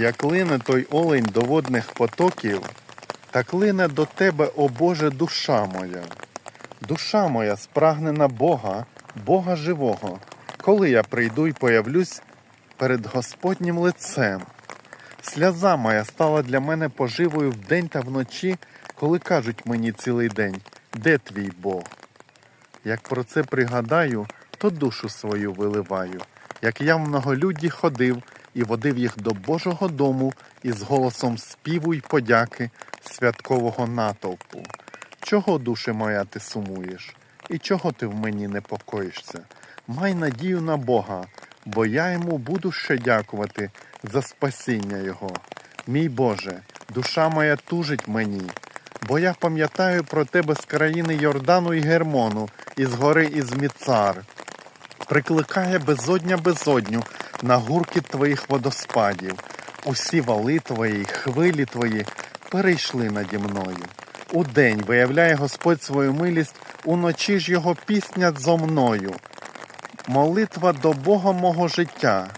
Як лине той олень до водних потоків, так лине до тебе, о Боже, душа моя. Душа моя спрагнена Бога, Бога живого, коли я прийду й появлюсь перед Господнім лицем. Сльоза моя стала для мене поживою вдень та вночі, коли кажуть мені цілий день, де твій Бог? Як про це пригадаю, то душу свою виливаю, як я в многолюдді ходив і водив їх до Божого дому із голосом співу й подяки святкового натовпу. Чого, душе моя, ти сумуєш? І чого ти в мені непокоїшся? Май надію на Бога, бо я йому буду ще дякувати за спасіння Його. Мій Боже, душа моя тужить мені, бо я пам'ятаю про тебе з країни Йордану і Гермону, із гори із Міцар. Прикликає безодня безодню на гуркіт твоїх водоспадів. Усі вали твої, хвилі твої перейшли наді мною. Удень виявляє Господь свою милість, уночі ж його пісня зо мною. Молитва до Бога мого життя.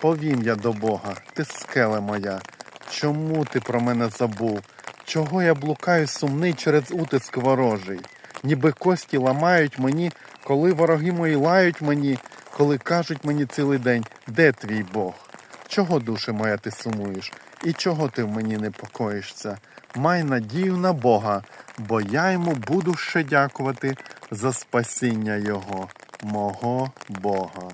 Повім я до Бога, ти скеле моя. Чому ти про мене забув? Чого я блукаю сумний через утиск ворожий? Ніби кості ламають мені, коли вороги мої лають мені, коли кажуть мені цілий день, де твій Бог? Чого, душе моя, ти сумуєш? І чого ти в мені непокоїшся? Май надію на Бога, бо я йому буду ще дякувати за спасіння Його, мого Бога.